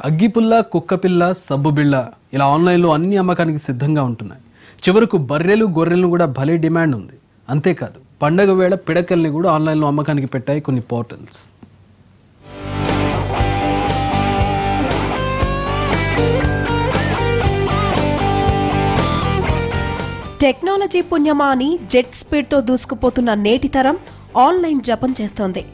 అగ్గిపుల్ల కుక్కపిల్ల సబ్బు బిళ్ళ ఇలా ఆన్లైన్లో అన్ని అమ్మకానికి సిద్ధంగా ఉంటున్నాయి. చివరకు బర్రెలు గొర్రెలను కూడా భలే డిమాండ్ ఉంది. అంతేకాదు పండగ వేళ పిడకల్ని కూడా ఆన్లైన్లో అమ్మకానికి పెట్టాయి కొన్ని పోర్టల్స్. టెక్నాలజీ పుణ్యమా అని జెట్ స్పీడ్తో దూసుకుపోతున్న నేటి తరం ఆన్లైన్ జపం చేస్తోంది.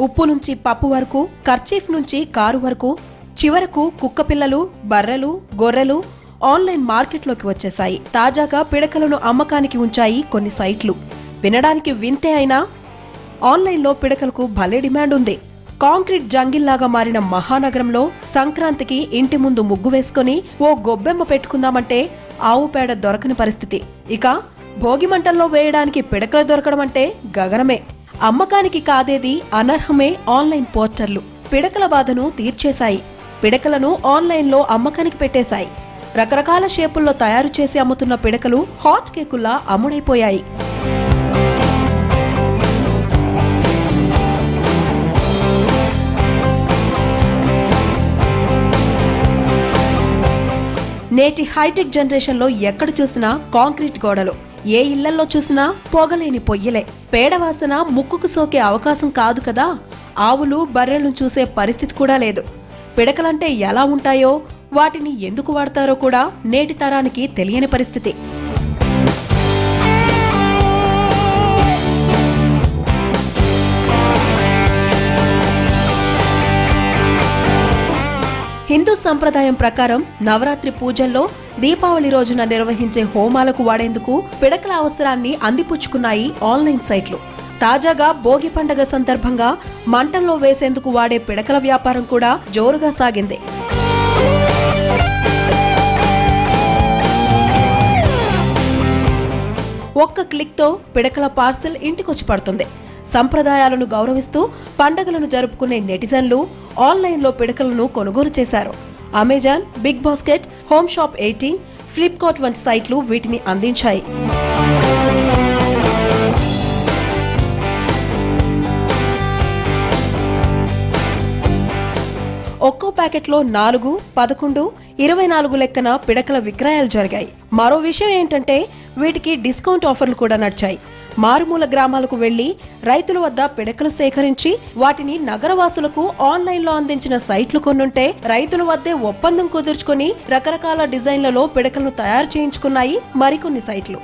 ఉప్పు నుంచి పప్పు వరకు కర్చీఫ్ నుంచి కారు వరకు చివరకు కుక్కపిల్లలు బర్రెలు గొర్రెలు ఆన్లైన్ మార్కెట్లోకి వచ్చేశాయి. తాజాగా పిడకలను అమ్మకానికి ఉంచాయి కొన్ని సైట్లు. వినడానికి వింతే అయినా ఆన్లైన్లో పిడకలకు భలే డిమాండ్ ఉంది. కాంక్రీట్ జంగిల్లాగా మారిన మహానగరంలో సంక్రాంతికి ఇంటి ముందు ముగ్గు వేసుకుని ఓ గొబ్బెమ్మ పెట్టుకుందామంటే ఆవు పేడ దొరకని పరిస్థితి. ఇక భోగి మంటల్లో వేయడానికి పిడకలు దొరకడం అంటే గగనమే. అమ్మకానికి కాదేది అనర్హమే ఆన్లైన్ పోస్టర్లు పిడకల బాధను తీర్చేశాయి. పిడకలను ఆన్లైన్లో అమ్మకానికి పెట్టేశాయి. రకరకాల షేపుల్లో తయారు చేసి అమ్ముతున్న పిడకలు హాట్ కేకుల్లా అమ్ముడైపోయాయి. నేటి హైటెక్ జనరేషన్లో ఎక్కడ చూసినా కాంక్రీట్ గోడలు ఏ ఇళ్ళలో చూసినా పొగలేని పొయ్యిలే. పేడవాసన ముక్కుకు సోకే అవకాశం కాదు కదా? ఆవులు బర్రెలను చూసే పరిస్థితి కూడా లేదు. పిడకలంటే ఎలా ఉంటాయో వాటిని ఎందుకు వాడతారో కూడా నేటి తరానికి తెలియని పరిస్థితి. హిందూ సంప్రదాయం ప్రకారం నవరాత్రి పూజల్లో దీపావళి రోజున నిర్వహించే హోమాలకు వాడేందుకు పిడకల అవసరాన్ని అందిపుచ్చుకున్నాయి ఆన్లైన్ సైట్లు. తాజాగా భోగి పండగ సందర్భంగా మంటల్లో వేసేందుకు వాడే పిడకల వ్యాపారం కూడా జోరుగా సాగింది. ఒక్క క్లిక్తో పిడకల పార్సెల్ ఇంటికొచ్చి పడుతుంది. సంప్రదాయాలను గౌరవిస్తూ పండగలను జరుపుకునే నెటిజన్లు ఆన్లైన్లో పిడకలను కొనుగోలు చేశారు. Amazon Big Basket Home Shop eighteen Flipkart వంటి సైట్లు వీటిని అందించాయి. ఒక్కో ప్యాకెట్లో నాలుగు పదకొండు ఇరవై నాలుగు లెక్కన పిడకల విక్రయాలు జరిగాయి. మరో విషయం ఏంటంటే వీటికి డిస్కౌంట్ ఆఫర్లు కూడా నడిచాయి. మారుమూల గ్రామాలకు వెళ్ళి రైతుల వద్ద పిడకలు సేకరించి వాటిని నగరవాసులకు ఆన్లైన్లో అందించిన సైట్లు కొన్నుంటే రైతుల వద్దే ఒప్పందం కుదుర్చుకొని రకరకాల డిజైన్లలో పిడకలను తయారు చేయించుకున్నాయి మరికొన్ని సైట్లు.